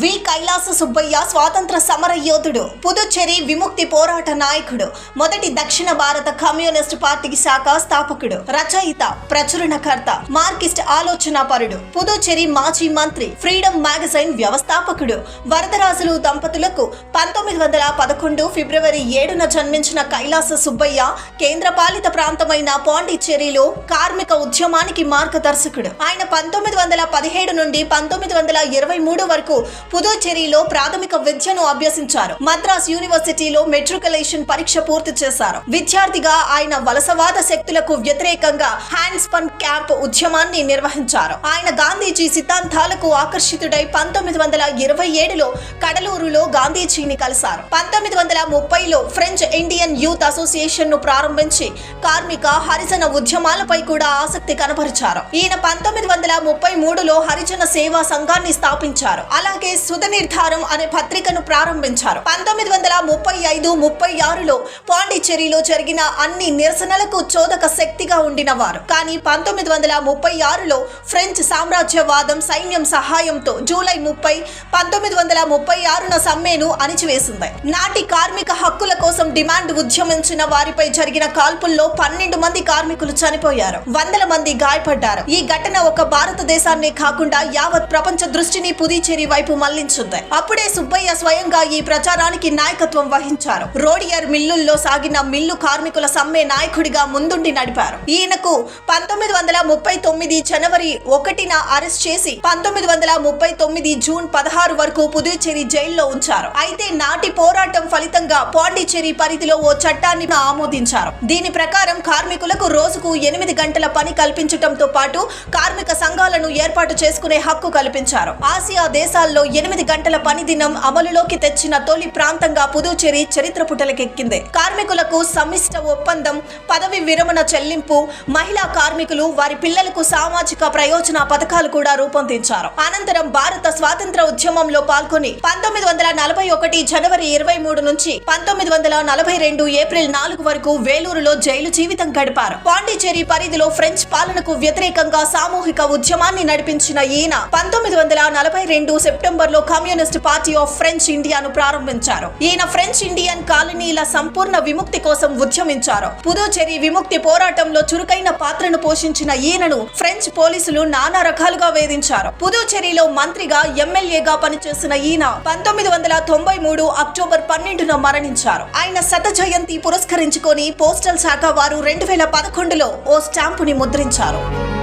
వి కైలాస సుబ్బయ్య స్వాతంత్ర సమర యోధుడు పుదుచ్చేరి విముక్తి పోరాట నాయకుడు మొదటి దక్షిణ భారత కమ్యూనిస్ట్ పార్టీ శాఖ స్థాపకుడు రచయిత ప్రచురణకర్త మార్కిస్ట్ ఆలోచనాపరుడు పుదుచ్చేరి మాజీ మంత్రి ఫ్రీడమ్ మ్యాగజైన్ వ్యవస్థాపకుడు వరదరాజులు దంపతులకు పంతొమ్మిది వందల పదకొండు ఫిబ్రవరి ఏడున జన్మించిన కైలాస సుబ్బయ్య కేంద్రపాలిత ప్రాంతమైన పాండిచ్చేరిలో కార్మిక ఉద్యమానికి మార్గదర్శకుడు. ఆయన పంతొమ్మిది వందల పదిహేడు నుండి పంతొమ్మిది వందల ఇరవై మూడు వరకు పుదుచ్చేరిలో ప్రాథమిక విద్యను అభ్యసించారు. మద్రాస్ యూనివర్సిటీలో మెట్రికులేషన్ పరీక్ష పూర్తి చేశారు. విద్యార్థిగా ఆయన వలసవాద శక్తులకు వ్యతిరేకంగా హ్యాండ్స్ పన్ క్యాంప్ ఉద్యమాన్ని నిర్వహించారు. ఆయన గాంధీజీ సిద్ధాంతాలకు ఆకర్షితుడై పంతొమ్మిది వందల ఇరవై ఏడులో కడలూరులో గాంధీజీని కలిశారు. పంతొమ్మిది వందల ముప్పైలో ఫ్రెంచ్ ఇండియన్ యూత్ అసోసియేషన్ను ప్రారంభించి కార్మిక హరిజన ఉద్యమాలపై కూడా ఆసక్తి కనబరిచారు. ఈయన పంతొమ్మిది వందల ముప్పై మూడులో హరిజన సేవా సంఘాన్ని స్థాపించారు. అలాగే సుధ నిర్ధారం అనే పత్రికను ప్రారంభించారు. పంతొమ్మిది వందల ముప్పై ఐదు ముప్పై ఆరులో పాండిచ్చేరిలో జరిగిన అన్ని నిరసనలకు చోదక శక్తిగా ఉండిన వారు కానీ పంతొమ్మిది వందల ముప్పై ఆరులో ఫ్రెంచ్ సామ్రాజ్యవాదం సైన్యం సహాయంతో జూలై ముప్పై పంతొమ్మిది వందల ముప్పై ఆరున సమ్మెను అణిచివేసింది. నాటి కార్మిక హక్కుల కోసం డిమాండ్ ఉద్యమించిన వారిపై జరిగిన కాల్పుల్లో పన్నెండు మంది కార్మికులు చనిపోయారు. వందల మంది గాయపడ్డారు. ఈ ఘటన ఒక భారతదేశాన్ని కాకుండా యావత్ ప్రపంచ దృష్టిని పుదుచ్చేరి వైపు మళ్ళించింది. అప్పుడే సుబ్బయ్య స్వయంగా ఈ ప్రచారానికి నాయకత్వం వహించారు. రోడియర్ మిల్లుల్లో సాగిన మిల్లు కార్మికుల సమ్మె నాయకుడిగా ముందుండి నడిపారు. ఈయనకు పంతొమ్మిది వందల ముప్పై తొమ్మిది జనవరి ఒకటిన అరెస్ట్ చేసి పంతొమ్మిది వందల ముప్పై తొమ్మిది జూన్ పదహారు వరకు పుదుచ్చేరి జైల్లో ఉంచారు. అయితే నాటి పోరాటం ఫలితంగా పాండిచ్చేరి పరిధిలో ఓ చట్టాన్ని ఆమోదించారు. దీని ప్రకారం కార్మికులకు రోజుకు ఎనిమిది గంటల పని కల్పించటంతో పాటు కార్మిక సంఘాలను ఏర్పాటు చేసుకునే హక్కు కల్పించారు. ఆసియా దేశాల్లో ఎనిమిది గంటల పని దినం అమలులోకి తెచ్చిన తొలి ప్రాంతంగా పుదుచ్చేరి చరిత్ర పుటలకెక్కింది. కార్మికులకు సమిష్ట ఒప్పందం పదవి విరమణ చెల్లింపు మహిళా కార్మికులు వారి పిల్లలకు సామాజిక ప్రయోజన పథకాలు కూడా రూపొందించారు. అనంతరం భారత స్వాతంత్ర ఉద్యమంలో పాల్గొని పంతొమ్మిది వందల నలభై ఒకటి జనవరి ఇరవై మూడు నుంచి పంతొమ్మిది వందల నలభై రెండు ఏప్రిల్ నాలుగు వరకు వేలూరులో జైలు జీవితం గడిపారు. పాండిచేరి పరిధిలో ఫ్రెంచ్ పాలనకు వ్యతిరేకంగా సామూహిక ఉద్యమాన్ని నడిపించిన ఈయన పంతొమ్మిది వందల నలభై రెండు సెప్టెంబర్ లో కమ్యూనిస్ట్ పార్టీ ఆఫ్ ఫ్రెంచ్ ఇండియాను ప్రారంభించారు. ఈయన ఫ్రెంచ్ ఇండియన్ కాలనీల సంపూర్ణ విముక్తి కోసం ఉద్యమించారు. పుదుచేరి విముక్తి పోరాటంలో చురుకైన పాత్రను పోషించిన ఈయనను ఫ్రెంచ్ పోలీసులు నానా రకాలుగా వేధించారు. పుదుచేరిలో మంత్రిగా ఎమ్మెల్యేగా పనిచేసిన ఈయన పంతొమ్మిది వందల తొంభై మూడు అక్టోబర్ పన్నెండున మరణించారు. ఆయన శత జయంతి పురస్కరించుకొని పోస్టల్ శాఖ వారు రెండు వేల పదకొండులో ఓ స్టాంపుని ముద్రించారు.